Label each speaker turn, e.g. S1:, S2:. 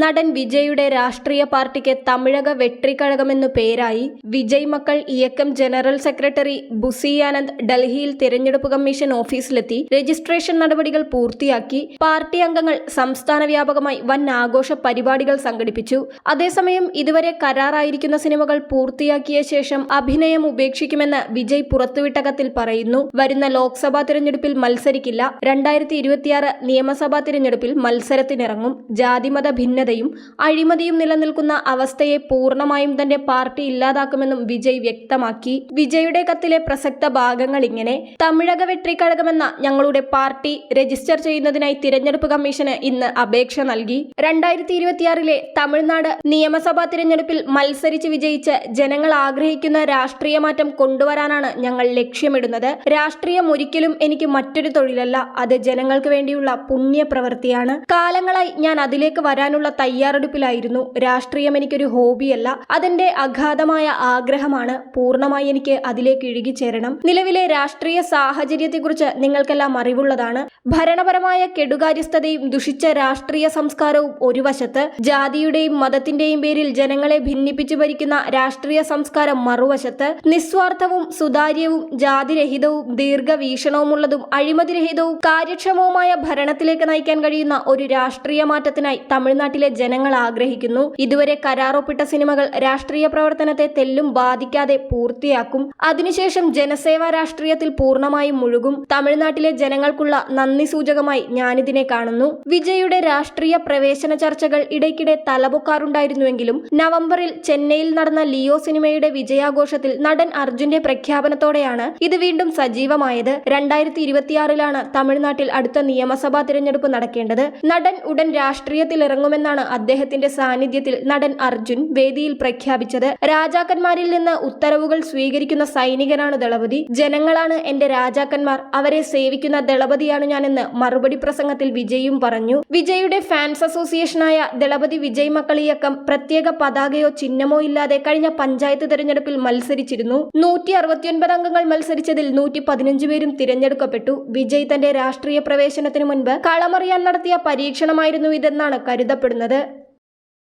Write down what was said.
S1: നടൻ വിജയുടെ രാഷ്ട്രീയ പാർട്ടിക്ക് തമിഴക വെട്രിക്കഴകമെന്നു പേരായി വിജയ് മക്കൾ ഇയക്കം ജനറൽ സെക്രട്ടറി ബുസിയാനന്ദ് ഡൽഹിയിൽ തിരഞ്ഞെടുപ്പ് കമ്മീഷൻ ഓഫീസിലെത്തി രജിസ്ട്രേഷൻ നടപടികൾ പൂർത്തിയാക്കി പാർട്ടി അംഗങ്ങൾ സംസ്ഥാന വ്യാപകമായി വൻ ആഘോഷ പരിപാടികൾ സംഘടിപ്പിച്ചു. അതേസമയം ഇതുവരെ കരാറായിരിക്കുന്ന സിനിമകൾ പൂർത്തിയാക്കിയ ശേഷം അഭിനയം ഉപേക്ഷിക്കുമെന്ന് വിജയ് പുറത്തുവിട്ട കത്തിൽ പറയുന്നു. വരുന്ന ലോക്സഭാ തിരഞ്ഞെടുപ്പിൽ മത്സരിക്കില്ല. രണ്ടായിരത്തി നിയമസഭാ തിരഞ്ഞെടുപ്പിൽ മത്സരത്തിനിറങ്ങും. ജാതിമത ഭിന്നതയും അഴിമതിയും നിലനിൽക്കുന്ന അവസ്ഥയെ പൂർണമായും തന്റെ പാർട്ടി ഇല്ലാതാക്കുമെന്നും വിജയ് വ്യക്തമാക്കി. വിജയുടെ കത്തിലെ പ്രസക്ത ഭാഗങ്ങൾ ഇങ്ങനെ. തമിഴക വെട്രിക്കഴകമെന്ന ഞങ്ങളുടെ പാർട്ടി രജിസ്റ്റർ ചെയ്യുന്നതിനായി തിരഞ്ഞെടുപ്പ് കമ്മീഷന് ഇന്ന് അപേക്ഷ നൽകി. രണ്ടായിരത്തി ഇരുപത്തിയാറിലെ തമിഴ്നാട് നിയമസഭാ തിരഞ്ഞെടുപ്പിൽ മത്സരിച്ച് വിജയിച്ച് ജനങ്ങൾ ആഗ്രഹിക്കുന്ന രാഷ്ട്രീയ മാറ്റം കൊണ്ടുവരാനാണ് ഞങ്ങൾ ലക്ഷ്യമിടുന്നത്. രാഷ്ട്രീയം ഒരിക്കലും എനിക്ക് മറ്റൊരു തൊഴിലല്ല. അത് ജനങ്ങൾക്ക് വേണ്ടിയുള്ള പുണ്യ പ്രവൃത്തിയാണ് കാലങ്ങളായി ഞാൻ അതിലേക്ക് വരാനുള്ള തയ്യാറെടുപ്പിലായിരുന്നു. രാഷ്ട്രീയം എനിക്കൊരു ഹോബിയല്ല. അതെന്റെ അഗാധമായ ആഗ്രഹമാണ്. പൂർണമായി എനിക്ക് അതിലേക്ക് ഇഴുകിച്ചേരണം. നിലവിലെ രാഷ്ട്രീയ സാഹചര്യത്തെക്കുറിച്ച് നിങ്ങൾക്കെല്ലാം അറിവുള്ളതാണ്. ഭരണപരമായ കെടുകാര്യസ്ഥതയും ദുഷിച്ച രാഷ്ട്രീയ സംസ്കാരവും ഒരു വശത്ത് ജാതിയുടെയും മതത്തിന്റെയും പേരിൽ ജനങ്ങളെ ഭിന്നിപ്പിച്ചു ഭരിക്കുന്ന രാഷ്ട്രീയ സംസ്കാരം മറുവശത്ത് നിസ്വാർത്ഥവും സുതാര്യവും ജാതിരഹിതവും ദീർഘവീക്ഷണവുമുള്ളതും അഴിമതിരഹിതവും കാര്യക്ഷമവുമായ ഭരണത്തിലേക്ക് നയിക്കാൻ കഴിയുന്ന ഒരു രാഷ്ട്രീയ മാറ്റത്തിനായി തമിഴ്നാട്ടിലെ ജനങ്ങൾ ആഗ്രഹിക്കുന്നു. ഇതുവരെ കരാറൊപ്പിട്ട സിനിമകൾ രാഷ്ട്രീയ പ്രവർത്തനത്തെ തെല്ലും ബാധിക്കാതെ പൂർത്തിയാക്കും. അതിനുശേഷം ജനസേവാ രാഷ്ട്രീയത്തിൽ പൂർണമായും മുഴുകും. തമിഴ്നാട്ടിലെ ജനങ്ങൾക്കുള്ള നന്ദി സൂചകമായി ഞാനിതിനെ കാണുന്നു. വിജയുടെ രാഷ്ട്രീയ പ്രവേശന ചർച്ചകൾ ഇടയ്ക്കിടെ തലപൊക്കാറുണ്ടായിരുന്നുവെങ്കിലും നവംബറിൽ ചെന്നൈയിൽ നടന്ന ലിയോ സിനിമയുടെ വിജയാഘോഷത്തിൽ നടൻ അർജുന്റെ പ്രഖ്യാപനത്തോടെയാണ് ഇത് വീണ്ടും സജീവമായത്. രണ്ടായിരത്തി ഇരുപത്തിയാറിലാണ് തമിഴ്നാട്ടിൽ അടുത്ത നിയമസഭാ തിരഞ്ഞെടുപ്പ് നടക്കേണ്ടത്. നടൻ ഉടൻ രാഷ്ട്രീയത്തിൽ ഇറങ്ങുമെന്നാണ് അദ്ദേഹത്തിന്റെ സാന്നിധ്യത്തിൽ നടൻ അർജുൻ വേദിയിൽ പ്രഖ്യാപിച്ചത്. രാജാക്കന്മാരിൽ നിന്ന് ഉത്തരവുകൾ സ്വീകരിക്കുന്ന സൈനികനാണ് ദളപതി. ജനങ്ങളാണ് എന്റെ രാജാക്കന്മാർ. അവരെ സേവിക്കുന്ന ദളപതിയാണ് ഞാനെന്ന് മറുപടി പ്രസംഗത്തിൽ വിജയും പറഞ്ഞു. വിജയുടെ ഫാൻസ് അസോസിയേഷനായ ദളപതി വിജയ് മക്കളിയക്കം പ്രത്യേക പതാകയോ ചിഹ്നമോ ഇല്ലാതെ കഴിഞ്ഞ പഞ്ചായത്ത് തെരഞ്ഞെടുപ്പിൽ മത്സരിച്ചിരുന്നു. നൂറ്റി അറുപത്തിയൊൻപത് അംഗങ്ങൾ മത്സരിച്ചതിൽ നൂറ്റി പതിനഞ്ച് പേരും തിരഞ്ഞെടുക്കപ്പെട്ടു. വിജയ് തന്റെ രാഷ്ട്രീയ പ്രവേശനത്തിന് മുൻപ് കളമറിയാൻ നടത്തിയ പരീക്ഷണമായിരുന്നു ഇതെന്നാണ് കരുതപ്പെടുന്നത്.